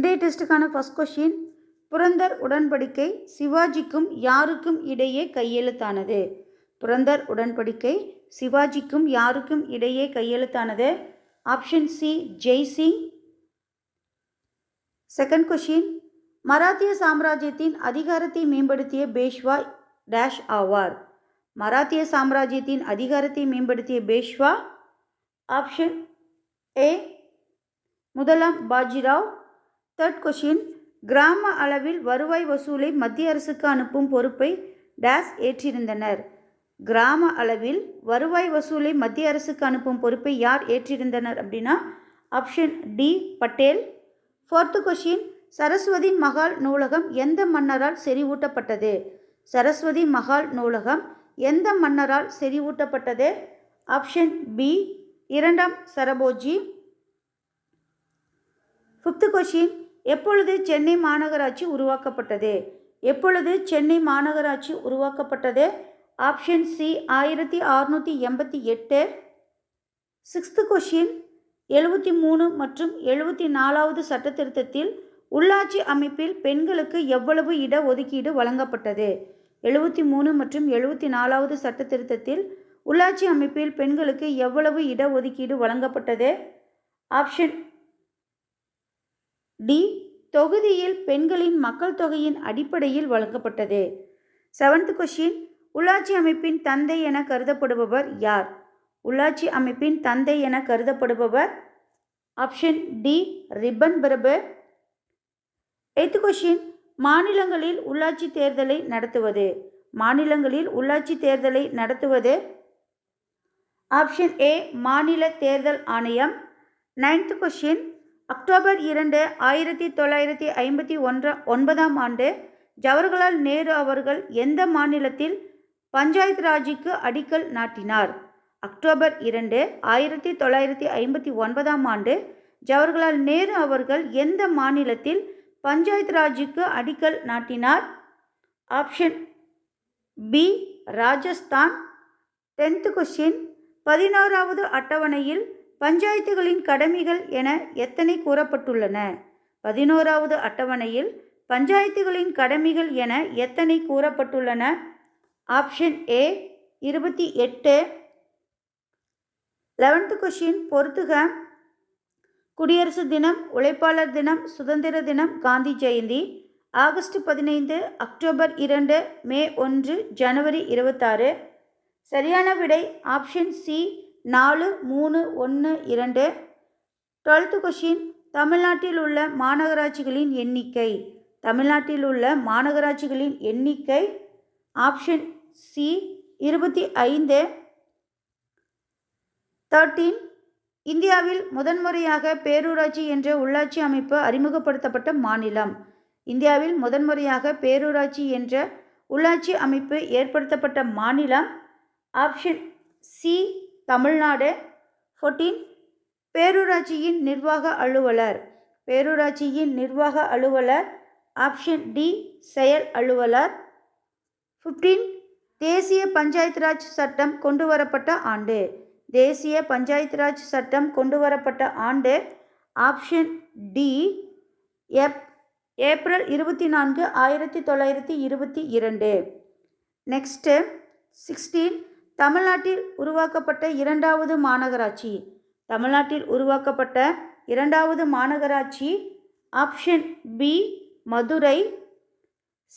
இன்றைய டெஸ்ட்டுக்கான first question Purandar உடன்படிக்கை சிவாஜிக்கும் யாருக்கும் இடையே கையெழுத்தானது? புரந்தர் உடன்படிக்கை சிவாஜிக்கும் யாருக்கும் இடையே கையெழுத்தானது? Option C Jaisingh. Second question மராத்திய சாம்ராஜ்யத்தின் அதிகாரத்தை மேம்படுத்திய பேஷ்வா டேஷ் ஆவார். மராத்திய சாம்ராஜ்யத்தின் அதிகாரத்தை மேம்படுத்திய பேஷ்வா. ஆப்ஷன் ஏ முதலாம் பாஜிராவ். தேர்ட் கொஷின் கிராம அளவில் வருவாய் வசூலை மத்திய அரசுக்கு அனுப்பும் பொறுப்பை டேஸ் ஏற்றிருந்தனர். கிராம அளவில் வருவாய் வசூலை மத்திய அரசுக்கு அனுப்பும் பொறுப்பை யார் ஏற்றிருந்தனர் அப்படின்னா option D Patel. Fourth question Saraswathi Mahal நூலகம் எந்த மன்னரால் செறிவூட்டப்பட்டது? சரஸ்வதி மகால் நூலகம் எந்த மன்னரால் செறிவூட்டப்பட்டது? ஆப்ஷன் பி இரண்டாம் சரபோஜி. ஃபிஃப்த்து கொஷின் எப்பொழுது சென்னை மாநகராட்சி உருவாக்கப்பட்டது? எப்பொழுது சென்னை மாநகராட்சி உருவாக்கப்பட்டது? ஆப்ஷன் சி ஆயிரத்தி அறுநூற்றி எண்பத்தி எட்டு. சிக்ஸ்த்து கொஷின் எழுபத்தி மூணு மற்றும் எழுபத்தி நாலாவது சட்டத்திருத்தத்தில் உள்ளாட்சி அமைப்பில் பெண்களுக்கு எவ்வளவு இட ஒதுக்கீடு வழங்கப்பட்டது? எழுபத்தி மூணு மற்றும் எழுபத்தி நாலாவது சட்டத்திருத்தத்தில் உள்ளாட்சி அமைப்பில் பெண்களுக்கு எவ்வளவு இட ஒதுக்கீடு வழங்கப்பட்டது? Option D. தொகுதியில் பெண்களின் மக்கள் தொகையின் அடிப்படையில் வழங்கப்பட்டது. செவன்த் கொஷின் உள்ளாட்சி அமைப்பின் தந்தை என கருதப்படுபவர் யார்? உள்ளாட்சி அமைப்பின் தந்தை என கருதப்படுபவர் ஆப்ஷன் டி ரிப்பன் பிரபு. எய்த் கொஷின் மாநிலங்களில் உள்ளாட்சி தேர்தலை நடத்துவது. மாநிலங்களில் உள்ளாட்சி தேர்தலை நடத்துவது ஆப்ஷன் ஏ மாநில தேர்தல் ஆணையம். நைன்த் கொஷின் அக்டோபர் இரண்டு ஆயிரத்தி தொள்ளாயிரத்தி ஐம்பத்தி ஒன்றா ஒன்பதாம் ஆண்டு ஜவஹர்லால் நேரு அவர்கள் எந்த மாநிலத்தில் பஞ்சாயத் ராஜுக்கு அடிக்கல் நாட்டினார்? அக்டோபர் இரண்டு ஆயிரத்தி தொள்ளாயிரத்தி ஐம்பத்தி ஒன்பதாம் ஆண்டு ஜவஹர்லால் நேரு அவர்கள் எந்த மாநிலத்தில் பஞ்சாயத் ராஜுக்கு அடிக்கல் நாட்டினார்? Option B Rajasthan. Tenth question பதினோராவது அட்டவணையில் பஞ்சாயத்துகளின் கடமைகள் என எத்தனை கூறப்பட்டுள்ளன? பதினோராவது அட்டவணையில் பஞ்சாயத்துகளின் கடமைகள் என எத்தனை கூறப்பட்டுள்ளன? ஆப்ஷன் ஏ இருபத்தி எட்டு. லெவன்த்து கொஷின் பொறுத்துக. குடியரசு தினம் உழைப்பாளர் தினம் சுதந்திர தினம் காந்தி ஜெயந்தி. ஆகஸ்ட் பதினைந்து அக்டோபர் இரண்டு மே ஒன்று ஜனவரி இருபத்தாறு. சரியான விடை ஆப்ஷன் சி நாலு மூணு ஒன்று இரண்டு. டுவெல்த்து கொஷின் தமிழ்நாட்டில் உள்ள மாநகராட்சிகளின் எண்ணிக்கை. தமிழ்நாட்டில் உள்ள மாநகராட்சிகளின் எண்ணிக்கை. ஆப்ஷன் சி இருபத்தி ஐந்து. தேர்ட்டீன். இந்தியாவில் முதன்முறையாக பேரூராட்சி என்ற உள்ளாட்சி அமைப்பு அறிமுகப்படுத்தப்பட்ட மாநிலம். இந்தியாவில் முதன்முறையாக பேரூராட்சி என்ற உள்ளாட்சி அமைப்பு ஏற்படுத்தப்பட்ட மாநிலம். ஆப்ஷன் சி தமிழ்நாடு ஃபோர்டீன் பேரூராட்சியின் நிர்வாக அலுவலர். பேரூராட்சியின் நிர்வாக அலுவலர் ஆப்ஷன் டி செயல் அலுவலர். ஃபிஃப்டீன் தேசிய பஞ்சாயத்து ராஜ் சட்டம் கொண்டு வரப்பட்ட ஆண்டு. தேசிய பஞ்சாயத்து ராஜ் சட்டம் கொண்டு வரப்பட்ட ஆண்டு ஆப்ஷன் டி எப் ஏப்ரல் இருபத்தி நான்கு ஆயிரத்தி தொள்ளாயிரத்தி இருபத்தி இரண்டு. நெக்ஸ்ட்டு சிக்ஸ்டீன் தமிழ்நாட்டில் உருவாக்கப்பட்ட இரண்டாவது மாநகராட்சி. தமிழ்நாட்டில் உருவாக்கப்பட்ட இரண்டாவது மாநகராட்சி option B Madurai.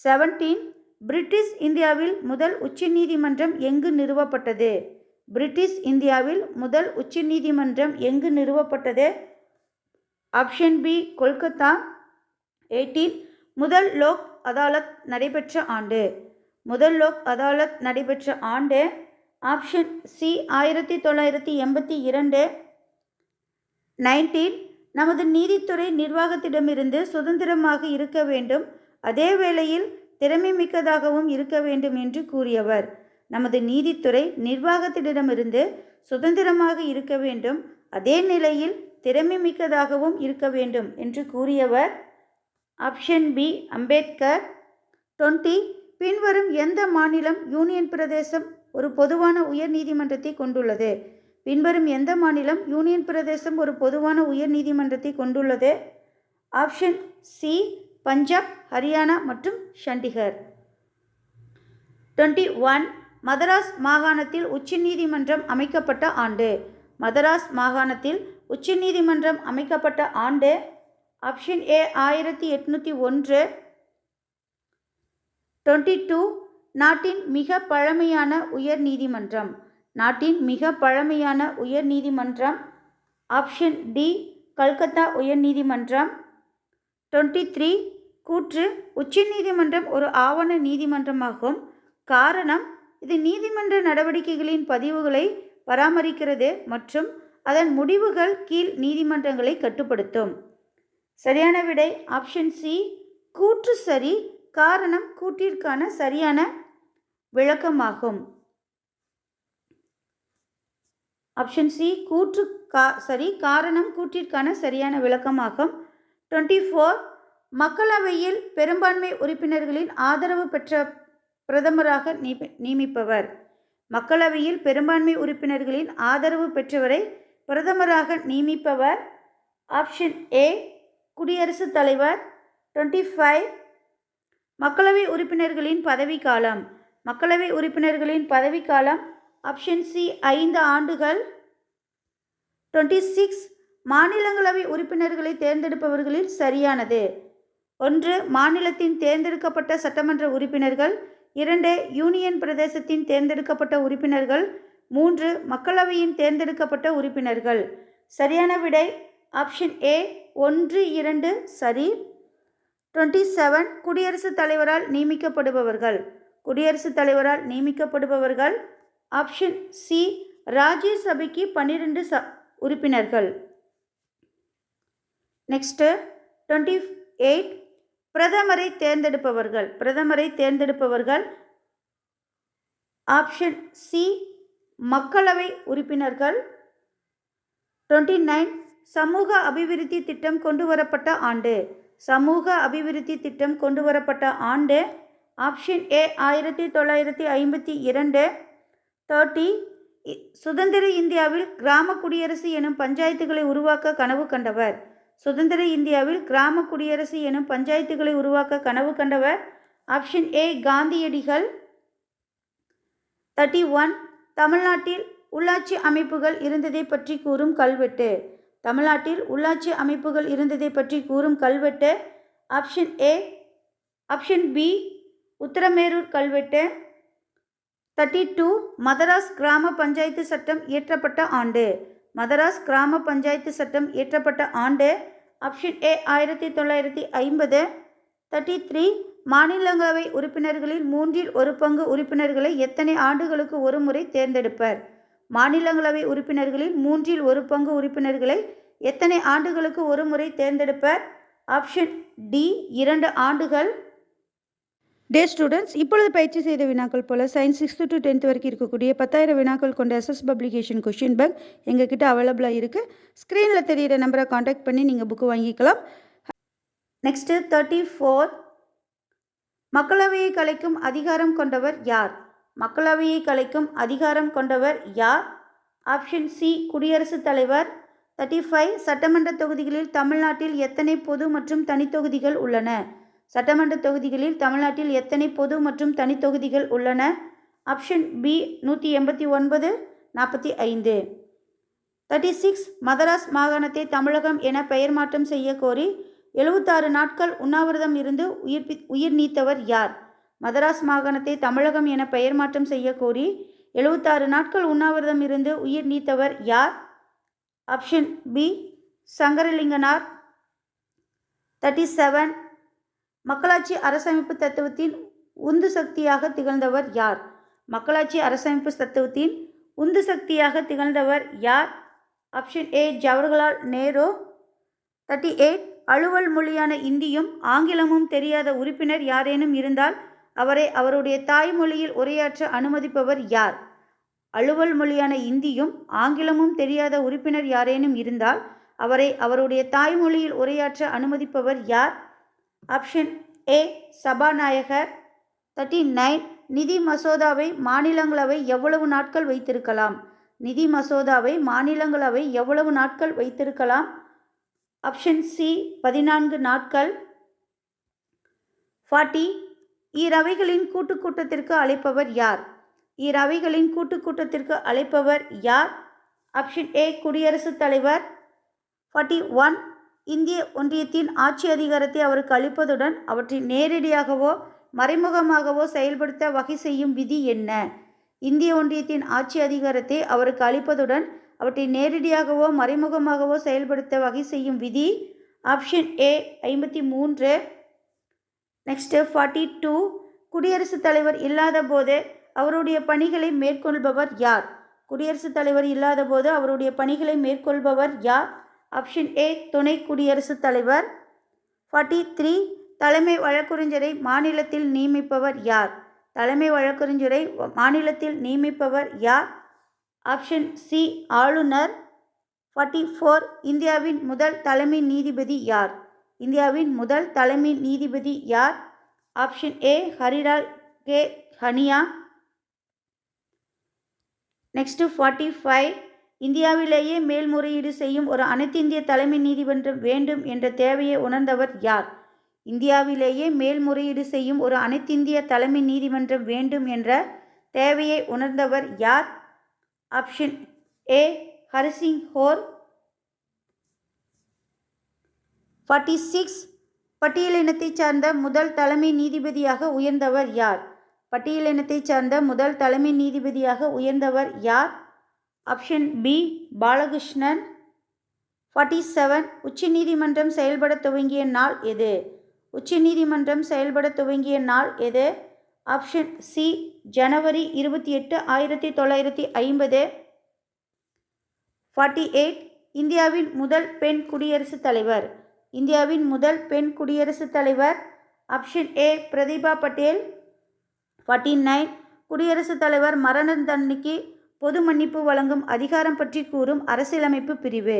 Seventeen British இந்தியாவில் முதல் உச்சநீதிமன்றம் எங்கு நிறுவப்பட்டது? பிரிட்டிஷ் இந்தியாவில் முதல் உச்சநீதிமன்றம் எங்கு நிறுவப்பட்டது? Option B Kolkata. எயிட்டீன் முதல் லோக் அதாலத் நடைபெற்ற ஆண்டு. முதல் லோக் அதாலத் நடைபெற்ற ஆண்டு ஆப்ஷன் சி ஆயிரத்தி தொள்ளாயிரத்தி எண்பத்தி இரண்டு நைன்டீன். நமது நீதித்துறை நிர்வாகத்திடமிருந்து சுதந்திரமாக இருக்க வேண்டும். அதே வேளையில் திறமை மிக்கதாகவும் இருக்க வேண்டும் என்று கூறியவர். நமது நீதித்துறை நிர்வாகத்திடமிருந்து சுதந்திரமாக இருக்க வேண்டும். அதே நிலையில் திறமை மிக்கதாகவும் இருக்க வேண்டும் என்று கூறியவர். Option B Ambedkar. டுவெண்ட்டி. பின்வரும் எந்த மாநிலம் யூனியன் பிரதேசம்? ஒரு பொதுவான உயர் நீதிமன்றத்தை கொண்டுள்ளது. பின்வரும் எந்த மாநிலம் யூனியன் பிரதேசம் ஒரு பொதுவான உயர் நீதிமன்றத்தை கொண்டுள்ளது? ஆப்ஷன் சி பஞ்சாப் ஹரியானா மற்றும் சண்டிகர். டுவெண்ட்டி ஒன் மதராஸ் மாகாணத்தில் உச்சநீதிமன்றம் அமைக்கப்பட்ட ஆண்டு. மதராஸ் மாகாணத்தில் உச்சநீதிமன்றம் அமைக்கப்பட்ட ஆண்டு. ஆப்ஷன் ஏ ஆயிரத்தி எட்நூற்றி ஒன்று. டுவெண்ட்டி டூ நாட்டின் மிக பழமையான உயர் நீதிமன்றம். நாட்டின் மிக பழமையான உயர் நீதிமன்றம். ஆப்ஷன் டி கல்கத்தா உயர் நீதிமன்றம். டுவெண்ட்டி த்ரீ கூற்று உச்சநீதிமன்றம் ஒரு ஆவண நீதிமன்றமாகும். காரணம் இது நீதிமன்ற நடவடிக்கைகளின் பதிவுகளை பராமரிக்கிறது மற்றும் அதன் முடிவுகள் கீழ் நீதிமன்றங்களை கட்டுப்படுத்தும். சரியான விடை ஆப்ஷன் சி கூற்று சரி காரணம் கூட்டிற்கான சரியான விளக்கமாகும். ஆப்ஷன் சி கூற்று கா சரி காரணம் கூற்றிற்கான சரியான விளக்கமாகும். டுவெண்ட்டி ஃபோர் மக்களவையில் பெரும்பான்மை உறுப்பினர்களின் ஆதரவு பெற்ற பிரதமராக நியமி நியமிப்பவர். மக்களவையில் பெரும்பான்மை உறுப்பினர்களின் ஆதரவு பெற்றவரை பிரதமராக நியமிப்பவர். ஆப்ஷன் ஏ குடியரசுத் தலைவர். டுவெண்ட்டி ஃபைவ் மக்களவை உறுப்பினர்களின் பதவிக்காலம் மக்களவை உறுப்பினர்களின் பதவிக்காலம் ஆப்ஷன் சி ஐந்து ஆண்டுகள். டுவெண்ட்டி சிக்ஸ் மாநிலங்களவை உறுப்பினர்களை தேர்ந்தெடுப்பவர்களில் சரியானது. ஒன்று மாநிலத்தின் தேர்ந்தெடுக்கப்பட்ட சட்டமன்ற உறுப்பினர்கள். இரண்டு யூனியன் பிரதேசத்தின் தேர்ந்தெடுக்கப்பட்ட உறுப்பினர்கள். மூன்று மக்களவையின் தேர்ந்தெடுக்கப்பட்ட உறுப்பினர்கள். சரியான விடை ஆப்ஷன் ஏ ஒன்று இரண்டு சரி. டுவெண்ட்டி செவன் குடியரசுத் தலைவரால் நியமிக்கப்படுபவர்கள். குடியரசுத் தலைவரால் நியமிக்கப்படுபவர்கள் ஆப்ஷன் சி ராஜ்யசபைக்கு பன்னிரெண்டு ச உறுப்பினர்கள். நெக்ஸ்ட்டு டுவெண்ட்டி எயிட் பிரதமரை தேர்ந்தெடுப்பவர்கள். பிரதமரை தேர்ந்தெடுப்பவர்கள் ஆப்ஷன் சி மக்களவை உறுப்பினர்கள். டுவெண்ட்டி நைன் சமூக அபிவிருத்தி திட்டம் கொண்டு வரப்பட்ட ஆண்டு. சமூக அபிவிருத்தி திட்டம் கொண்டு வரப்பட்ட ஆண்டு ஆப்ஷன் ஏ ஆயிரத்தி தொள்ளாயிரத்தி ஐம்பத்தி இரண்டு தேர்ட்டி சுதந்திர இந்தியாவில் கிராம குடியரசு எனும் பஞ்சாயத்துகளை உருவாக்க கனவு கண்டவர். சுதந்திர இந்தியாவில் கிராம குடியரசு எனும் பஞ்சாயத்துகளை உருவாக்க கனவு கண்டவர். ஆப்ஷன் ஏ காந்தியடிகள். தேர்ட்டி ஒன் தமிழ்நாட்டில் உள்ளாட்சி அமைப்புகள் இருந்ததை பற்றி கூறும் கல்வெட்டு. தமிழ்நாட்டில் உள்ளாட்சி அமைப்புகள் இருந்ததை பற்றி கூறும் கல்வெட்டு. Option A option B Uthiramerur கல்வெட்டு. தேர்ட்டி டூ மதராஸ் கிராம பஞ்சாயத்து சட்டம் இயற்றப்பட்ட ஆண்டு. மதராஸ் கிராம பஞ்சாயத்து சட்டம் இயற்றப்பட்ட ஆண்டு ஆப்ஷன் ஏ ஆயிரத்தி தொள்ளாயிரத்தி ஐம்பது. தேர்ட்டி த்ரீ மாநிலங்களவை உறுப்பினர்களில் மூன்றில் ஒரு பங்கு உறுப்பினர்களை எத்தனை ஆண்டுகளுக்கு ஒரு முறை தேர்ந்தெடுப்பர்? மாநிலங்களவை உறுப்பினர்களில் மூன்றில் ஒரு பங்கு உறுப்பினர்களை எத்தனை ஆண்டுகளுக்கு ஒரு முறை தேர்ந்தெடுப்பர்? ஆப்ஷன் டி இரண்டு ஆண்டுகள். டே ஸ்டூடெண்ட்ஸ் இப்பொழுது பயிற்சி செய்த வினாக்கள் போல் சயின்ஸ் சிக்ஸ்த்து டு டென்த் வரைக்கும் இருக்கக்கூடிய பத்தாயிரம் வினாக்கள் கொண்ட எஸ்எஸ் பப்ளிகேஷன் கொஷின் பேங்க் எங்ககிட்ட அவைலபிளாக இருக்குது ஸ்க்ரீனில் தெரிகிற நம்பரை காண்டாக்ட் பண்ணி நீங்கள் புக்கு வாங்கிக்கலாம். நெக்ஸ்ட்டு தேர்ட்டி ஃபோர் மக்களவையை கலைக்கும் அதிகாரம் கொண்டவர் யார்? மக்களவையை கலைக்கும் அதிகாரம் கொண்டவர் யார்? ஆப்ஷன் சி குடியரசுத் தலைவர். தேர்ட்டி ஃபைவ் சட்டமன்ற தொகுதிகளில் தமிழ்நாட்டில் எத்தனை பொது மற்றும் தனித்தொகுதிகள் உள்ளன? சட்டமன்ற தொகுதிகளில் தமிழ்நாட்டில் எத்தனை பொது மற்றும் தனித்தொகுதிகள் உள்ளன? ஆப்ஷன் பி நூற்றி எண்பத்தி ஒன்பது நாற்பத்தி ஐந்து. தேர்ட்டி சிக்ஸ் மதராஸ் மாகாணத்தை தமிழகம் என பெயர் மாற்றம் செய்ய கோரி எழுபத்தாறு நாட்கள் உண்ணாவிரதம் இருந்து உயிர் உயிர் நீத்தவர் யார்? மதராஸ் மாகாணத்தை தமிழகம் என பெயர் மாற்றம் செய்ய கோரி எழுபத்தாறு நாட்கள் உண்ணாவிரதம் இருந்து உயிர் நீத்தவர் யார்? Option B Sankaralinganar. Thirty seven மக்களாட்சி அரசமைப்பு தத்துவத்தின் உந்து சக்தியாக திகழ்ந்தவர் யார்? மக்களாட்சி அரசமைப்பு தத்துவத்தின் உந்து சக்தியாக திகழ்ந்தவர் யார்? Option A Jawaharlal Nehru. Thirty eight அலுவல் மொழியான இந்தியும் ஆங்கிலமும் தெரியாத உறுப்பினர் யாரேனும் இருந்தால் அவரை அவருடைய தாய்மொழியில் உரையாற்ற அனுமதிப்பவர் யார்? அலுவல் மொழியான இந்தியும் ஆங்கிலமும் தெரியாத உறுப்பினர் யாரேனும் இருந்தால் அவரை அவருடைய தாய்மொழியில் உரையாற்ற அனுமதிப்பவர் யார்? ஆப்ஷன் ஏ சபாநாயகர். தேர்ட்டி நைன் நிதி மசோதாவை மாநிலங்களவை எவ்வளவு நாட்கள் வைத்திருக்கலாம்? நிதி மசோதாவை மாநிலங்களவை எவ்வளவு நாட்கள் வைத்திருக்கலாம்? ஆப்ஷன் சி பதினான்கு நாட்கள். ஃபார்ட்டி ஈரவைகளின் கூட்டு கூட்டத்திற்கு அழைப்பவர் யார்? ஈரவைகளின் கூட்டு கூட்டத்திற்கு அழைப்பவர் யார்? ஆப்ஷன் ஏ குடியரசுத் தலைவர். ஃபார்ட்டி ஒன் இந்திய ஒன்றியத்தின் ஆட்சி அதிகாரத்தை அவருக்கு அளிப்பதுடன் அவற்றை நேரடியாகவோ மறைமுகமாகவோ செயல்படுத்த வகை செய்யும் விதி என்ன? இந்திய ஒன்றியத்தின் ஆட்சி அதிகாரத்தை அவருக்கு அளிப்பதுடன் அவற்றை நேரடியாகவோ மறைமுகமாகவோ செயல்படுத்த வகை செய்யும் விதி ஆப்ஷன் ஏ ஐம்பத்தி மூன்று. Next forty two. குடியரசுத் தலைவர் இல்லாத போது அவருடைய பணிகளை மேற்கொள்பவர் யார்? குடியரசுத் தலைவர் இல்லாத போது அவருடைய பணிகளை மேற்கொள்பவர் யார்? ஆப்ஷன் ஏ துணை குடியரசுத் தலைவர். ஃபார்ட்டி த்ரீ தலைமை வழக்கறிஞரை மாநிலத்தில் நியமிப்பவர் யார்? தலைமை வழக்கறிஞரை மாநிலத்தில் நியமிப்பவர் யார்? ஆப்ஷன் சி ஆளுநர். ஃபார்ட்டி ஃபோர் இந்தியாவின் முதல் தலைமை நீதிபதி யார்? இந்தியாவின் முதல் தலைமை நீதிபதி யார்? Option A Harilal K. Kania. Next forty five இந்தியாவிலேயே மேல்முறையீடு செய்யும் ஒரு அனைத்திந்திய தலைமை நீதிமன்றம் வேண்டும் என்ற தேவையை உணர்ந்தவர் யார்? இந்தியாவிலேயே மேல்முறையீடு செய்யும் ஒரு அனைத்திந்திய தலைமை நீதிமன்றம் வேண்டும் என்ற தேவையை உணர்ந்தவர் யார்? Option A Harisingh Gour. Forty six பட்டியலினத்தைச் சார்ந்த முதல் தலைமை நீதிபதியாக உயர்ந்தவர் யார்? பட்டியலினத்தைச் சார்ந்த முதல் தலைமை நீதிபதியாக உயர்ந்தவர் யார்? Option B Balakrishnan. Forty seven உச்சநீதிமன்றம் செயல்பட துவங்கிய நாள் எது? உச்சநீதிமன்றம் செயல்பட துவங்கிய நாள் எது? ஆப்ஷன் சி ஜனவரி இருபத்தி எட்டு ஆயிரத்தி தொள்ளாயிரத்தி ஐம்பது. ஃபார்ட்டி எயிட் இந்தியாவின் முதல் பெண் குடியரசுத் தலைவர். இந்தியாவின் முதல் பெண் குடியரசுத் தலைவர். Option A Pratibha Patil. Forty nine குடியரசுத் தலைவர் மரண தண்டனைக்கு பொது மன்னிப்பு வழங்கும் அதிகாரம் பற்றி கூறும் அரசியலமைப்பு பிரிவு.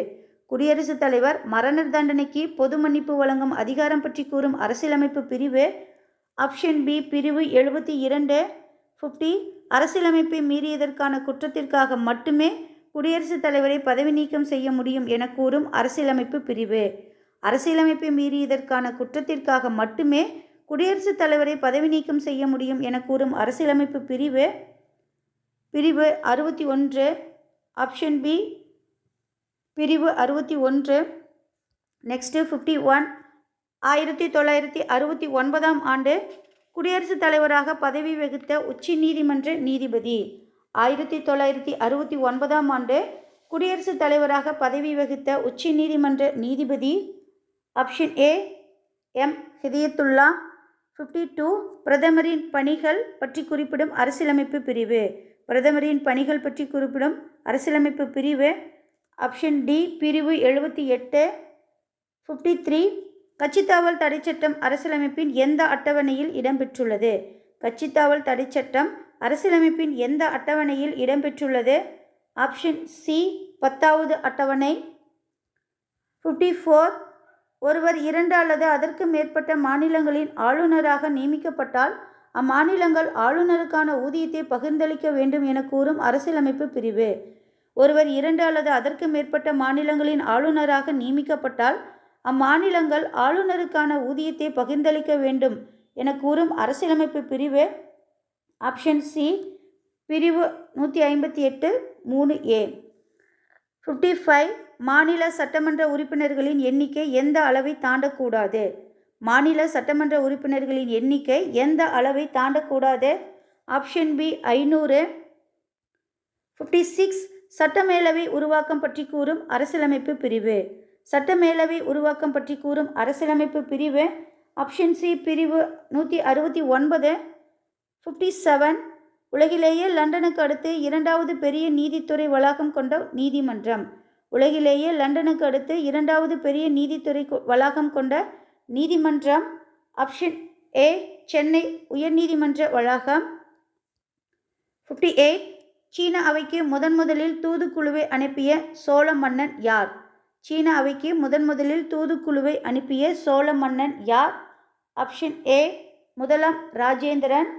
குடியரசுத் தலைவர் மரண தண்டனைக்கு பொது மன்னிப்பு வழங்கும் அதிகாரம் பற்றி கூறும் அரசியலமைப்பு பிரிவு. ஆப்ஷன் பி பிரிவு எழுபத்தி இரண்டு. ஃபிஃப்டி அரசியலமைப்பை மீறியதற்கான குற்றத்திற்காக மட்டுமே குடியரசுத் தலைவரை பதவி நீக்கம் செய்ய முடியும் என கூறும் அரசியலமைப்பு பிரிவு. அரசியலமைப்பை மீறியதற்கான குற்றத்திற்காக மட்டுமே குடியரசுத் தலைவரை பதவி நீக்கம் செய்ய முடியும் என கூறும் அரசியலமைப்பு பிரிவு. பிரிவு அறுபத்தி ஒன்று. ஆப்ஷன் பி பிரிவு அறுபத்தி ஒன்று. நெக்ஸ்ட்டு ஃபிஃப்டி ஒன் ஆயிரத்தி தொள்ளாயிரத்தி அறுபத்தி ஒன்பதாம் ஆண்டு குடியரசுத் தலைவராக பதவி வகித்த உச்ச நீதிமன்ற நீதிபதி. ஆயிரத்தி தொள்ளாயிரத்தி அறுபத்தி ஒன்பதாம் ஆண்டு குடியரசுத் தலைவராக பதவி வகித்த உச்ச நீதிமன்ற நீதிபதி. Option A M Hidayatullah. Fifty two பிரதமரின் பணிகள் பற்றி குறிப்பிடும் அரசியலமைப்பு பிரிவு. பிரதமரின் பணிகள் பற்றி குறிப்பிடும் அரசியலமைப்பு பிரிவு ஆப்ஷன் டி பிரிவு எழுபத்தி எட்டு ஃபிஃப்டி த்ரீ கட்சித்தாவல் தடைச்சட்டம் அரசியலமைப்பின் எந்த அட்டவணையில் இடம்பெற்றுள்ளது? கட்சித்தாவல் தடைச்சட்டம் அரசியலமைப்பின் எந்த அட்டவணையில் இடம்பெற்றுள்ளது? ஆப்ஷன் சி பத்தாவது அட்டவணை ஃபிஃப்டி ஃபோர் ஒருவர் இரண்டு அல்லது அதற்கு மேற்பட்ட மாநிலங்களின் ஆளுநராக நியமிக்கப்பட்டால் அம்மாநிலங்கள் ஆளுநருக்கான ஊதியத்தை பகிர்ந்தளிக்க வேண்டும் என கூறும் அரசியலமைப்பு பிரிவு. ஒருவர் இரண்டு அல்லது அதற்கு மேற்பட்ட மாநிலங்களின் ஆளுநராக நியமிக்கப்பட்டால் அம்மாநிலங்கள் ஆளுநருக்கான ஊதியத்தை பகிர்ந்தளிக்க வேண்டும் என கூறும் அரசியலமைப்பு பிரிவு. ஆப்ஷன் சி பிரிவு நூற்றி ஐம்பத்தி எட்டு மூணு ஏ. ஃபிஃப்டி ஃபைவ் மாநில சட்டமன்ற உறுப்பினர்களின் எண்ணிக்கை எந்த அளவை தாண்டக்கூடாது? மாநில சட்டமன்ற உறுப்பினர்களின் எண்ணிக்கை எந்த அளவை தாண்டக்கூடாது? ஆப்ஷன் பி ஐநூறு. ஃபிஃப்டி சிக்ஸ் சட்டமேலவை உருவாக்கம் பற்றி கூறும் அரசியலமைப்பு பிரிவு. சட்டமேலவை உருவாக்கம் பற்றி கூறும் அரசியலமைப்பு பிரிவு. ஆப்ஷன் சி பிரிவு நூற்றி அறுபத்தி ஒன்பது. ஃபிஃப்டி செவன் உலகிலேயே லண்டனுக்கு அடுத்து இரண்டாவது பெரிய நீதித்துறை வளாகம் கொண்ட நீதிமன்றம். உலகிலேயே லண்டனுக்கு அடுத்து இரண்டாவது பெரிய நீதித்துறை வளாகம் கொண்ட நீதிமன்றம் ஆப்ஷன் ஏ சென்னை உயர்நீதிமன்ற வளாகம். ஃபிஃப்டி எயிட் சீன அவைக்கு முதன் முதலில் தூதுக்குழுவை அனுப்பிய சோழ மன்னன் யார்? சீன அவைக்கு முதன் முதலில் தூதுக்குழுவை அனுப்பிய சோழ மன்னன் யார்? ஆப்ஷன் ஏ முதலாம் ராஜேந்திரன்.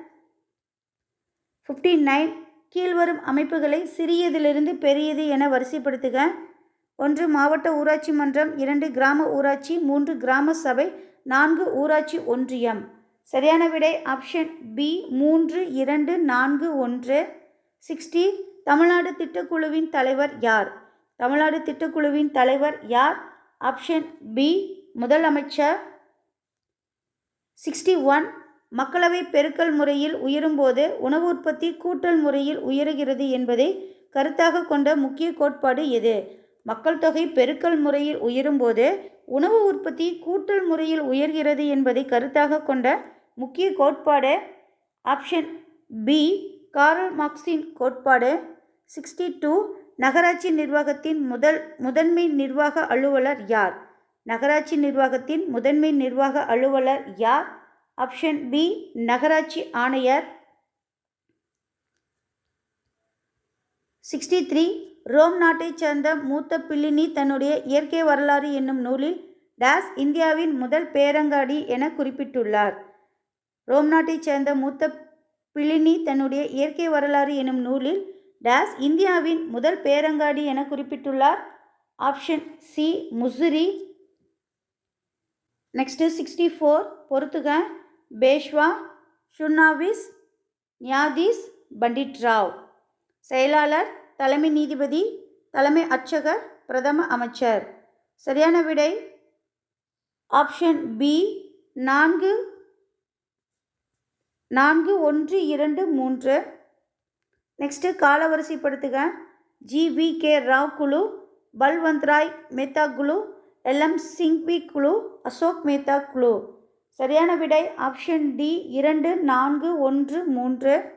ஃபிஃப்டி நைன் கீழ்வரும் அமைப்புகளை சிறியதிலிருந்து பெரியது என வரிசைப்படுத்துக. ஒன்று மாவட்ட ஊராட்சி மன்றம் இரண்டு கிராம ஊராட்சி மூன்று கிராம சபை நான்கு ஊராட்சி ஒன்றியம். சரியான விடை ஆப்ஷன் பி மூன்று இரண்டு நான்கு ஒன்று. சிக்ஸ்டி தமிழ்நாடு திட்டக்குழுவின் தலைவர் யார்? தமிழ்நாடு திட்டக்குழுவின் தலைவர் யார்? ஆப்ஷன் பி முதலமைச்சர். சிக்ஸ்டி ஒன் மக்களவை பெருக்கல் முறையில் உயரும்போது உணவு உற்பத்தி கூட்டல் முறையில் உயருகிறது என்பதை கருத்தாக கொண்ட முக்கிய கோட்பாடு எது? மக்கள் தொகை பெருக்கல் முறையில் உயரும்போது உணவு உற்பத்தி கூட்டல் முறையில் உயர்கிறது என்பதை கருத்தாக கொண்ட முக்கிய கோட்பாடு ஆப்ஷன் பி காரல் மார்க்ஸின் கோட்பாடு சிக்ஸ்டி டூ நகராட்சி நிர்வாகத்தின் முதல் முதன்மை நிர்வாக அலுவலர் யார்? நகராட்சி நிர்வாகத்தின் முதன்மை நிர்வாக அலுவலர் யார்? ஆப்ஷன் பி நகராட்சி ஆணையர். சிக்ஸ்டி த்ரீ ரோம் நாட்டைச் சேர்ந்த மூத்த பில்லினி தன்னுடைய இயற்கை வரலாறு என்னும் நூலில் டாஸ் இந்தியாவின் முதல் பேரங்காடி என குறிப்பிட்டுள்ளார். ரோம் நாட்டைச் சேர்ந்த மூத்த பிளினி தன்னுடைய இயற்கை வரலாறு எனும் நூலில் டாஸ் இந்தியாவின் முதல் பேரங்காடி என குறிப்பிட்டுள்ளார். Option C Mussoorie next sixty four பொறுத்துக பேஷ்வா ஷுன்னாவிஸ் நியாதீஸ் பண்டிட் ராவ் செயலாளர் தலைமை நீதிபதி தலைமை அர்ச்சகர் பிரதம அமைச்சர். சரியான விடை? ஆப்ஷன் பி நான்கு நான்கு ஒன்று இரண்டு மூன்று. நெக்ஸ்ட்டு காலவரிசைப்படுத்துக. ஜி. வி. கே. ராவ் குழு பல்வந்த் ராய் மேத்தா குழு எல்எம் சிங்வி குழு அசோக் மேத்தா குழு. சரியான விடை? ஆப்ஷன் டி இரண்டு நான்கு ஒன்று மூன்று.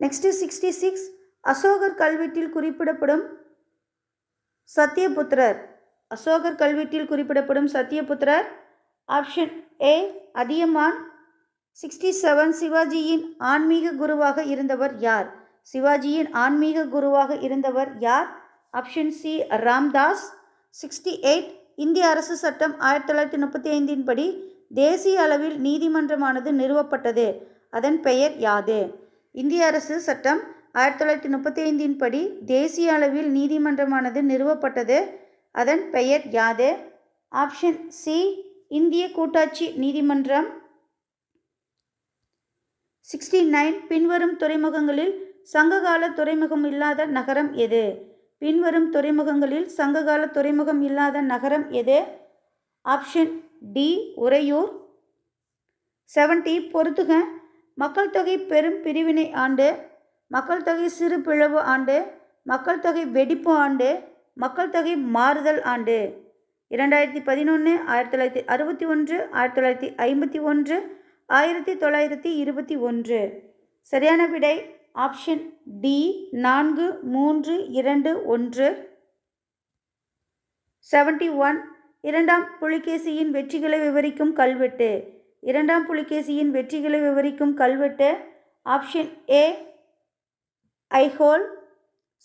நெக்ஸ்ட்டு சிக்ஸ்டி சிக்ஸ் அசோகர் கல்வெட்டில் குறிப்பிடப்படும் சத்யபுத்திரர் அசோகர் கல்வெட்டில் குறிப்பிடப்படும் சத்யபுத்திரர் option A Athiyaman. Sixty seven சிவாஜியின் ஆன்மீக குருவாக இருந்தவர் யார்? சிவாஜியின் ஆன்மீக குருவாக இருந்தவர் யார்? Option C Ramdas. Sixty eight இந்திய அரசு சட்டம் ஆயிரத்தி தொள்ளாயிரத்தி முப்பத்தி ஐந்தின் படி தேசிய அளவில் நீதிமன்றமானது நிறுவப்பட்டது. அதன் பெயர் யாது? இந்திய அரசு சட்டம் ஆயிரத்தி தொள்ளாயிரத்தி முப்பத்தி ஐந்தின் படி தேசிய அளவில் நீதிமன்றமானது நிறுவப்பட்டது. அதன் பெயர் யாது? ஆப்ஷன் சி இந்திய கூட்டாட்சி நீதிமன்றம். சிக்ஸ்டி நைன் பின்வரும் துறைமுகங்களில் சங்ககால துறைமுகம் இல்லாத நகரம் எது? பின்வரும் துறைமுகங்களில் சங்ககால துறைமுகம் இல்லாத நகரம் எது? Option D Uraiyur. செவன்டி பொறுத்துக. மக்கள் தொகை பெரும் பிரிவினை ஆண்டு மக்கள் தொகை சிறு பிளவு ஆண்டு மக்கள் தொகை வெடிப்பு ஆண்டு மக்கள் தொகை மாறுதல் ஆண்டு. இரண்டாயிரத்தி பதினொன்று ஆயிரத்தி தொள்ளாயிரத்தி அறுபத்தி ஒன்று ஆயிரத்தி தொள்ளாயிரத்தி ஐம்பத்தி ஒன்று ஆயிரத்தி தொள்ளாயிரத்தி இருபத்தி ஒன்று. சரியான விடை ஆப்ஷன் டி நான்கு மூன்று இரண்டு ஒன்று. செவன்டி ஒன் இரண்டாம் புலிகேசியின் வெற்றிகளை விவரிக்கும் கல்வெட்டு. இரண்டாம் புலிகேசியின் வெற்றிகளை விவரிக்கும் கல்வெட்டு option A Aihole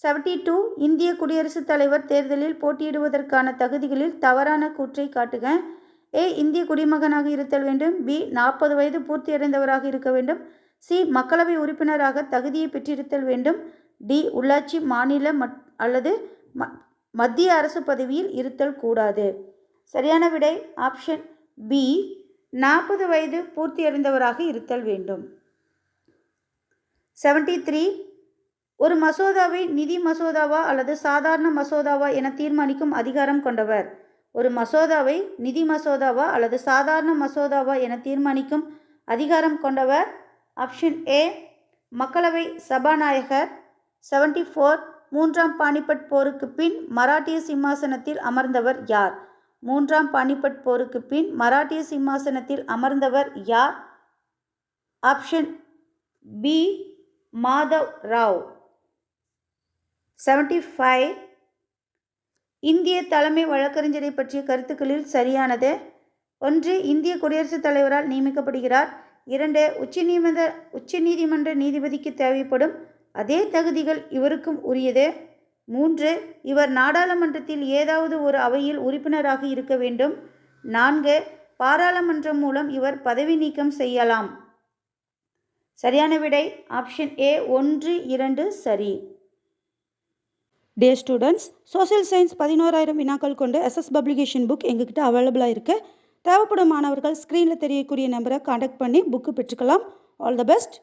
seventy two இந்திய குடியரசுத் தலைவர் தேர்தலில் போட்டியிடுவதற்கான தகுதிகளில் தவறான கூற்றை காட்டுக. ஏ இந்திய குடிமகனாக இருத்தல் வேண்டும். பி நாற்பது வயது பூர்த்தியடைந்தவராக இருக்க வேண்டும். சி மக்களவை உறுப்பினராக தகுதியை பெற்றிருத்தல் வேண்டும். டி உள்ளாட்சி மாநில மட் அல்லது ம மத்திய அரசு பதவியில் இருத்தல் கூடாது. சரியான விடை ஆப்ஷன் பி நாற்பது வயது பூர்த்தியடைந்தவராக இருத்தல் வேண்டும். செவன்டி த்ரீ ஒரு மசோதாவை நிதி மசோதாவா அல்லது சாதாரண மசோதாவா என தீர்மானிக்கும் அதிகாரம் கொண்டவர். ஒரு மசோதாவை நிதி மசோதாவா அல்லது சாதாரண மசோதாவா என தீர்மானிக்கும் அதிகாரம் கொண்டவர். ஆப்ஷன் ஏ மக்களவை சபாநாயகர். செவன்டி ஃபோர் மூன்றாம் பானிபட் போருக்கு பின் மராட்டிய சிம்மாசனத்தில் அமர்ந்தவர் யார்? மூன்றாம் பானிபட் போருக்கு பின் மராட்டிய சிம்மாசனத்தில் அமர்ந்தவர் யார்? Option B Madhav Rao. Seventy five இந்திய தலைமை வழக்கறிஞரை பற்றிய கருத்துக்களில் சரியானது. ஒன்று இந்திய குடியரசுத் தலைவரால் நியமிக்கப்படுகிறார். இரண்டு உச்சநீதிமன்ற உச்சநீதிமன்ற நீதிபதிக்கு தேவைப்படும் அதே தகுதிகள் இவருக்கும் உரியது. மூன்று இவர் நாடாளுமன்றத்தில் ஏதாவது ஒரு அவையில் உறுப்பினராக இருக்க வேண்டும். நான்கு பாராளுமன்றம் மூலம் இவர் பதவி நீக்கம் செய்யலாம். சரியான விடை ஆப்ஷன் ஏ ஒன்று இரண்டு சரி. டே ஸ்டூடெண்ட்ஸ் சோஷியல் சயின்ஸ் பதினோராயிரம் வினாக்கள் கொண்டு எஸ்எஸ் பப்ளிகேஷன் புக் எங்ககிட்ட அவைலபிளாக இருக்குது தேவைப்படும் மாணவர்கள் ஸ்க்ரீனில் தெரியக்கூடிய நம்பரை காண்டாக்ட் பண்ணி புக்கு பெற்றுக்கலாம். All the best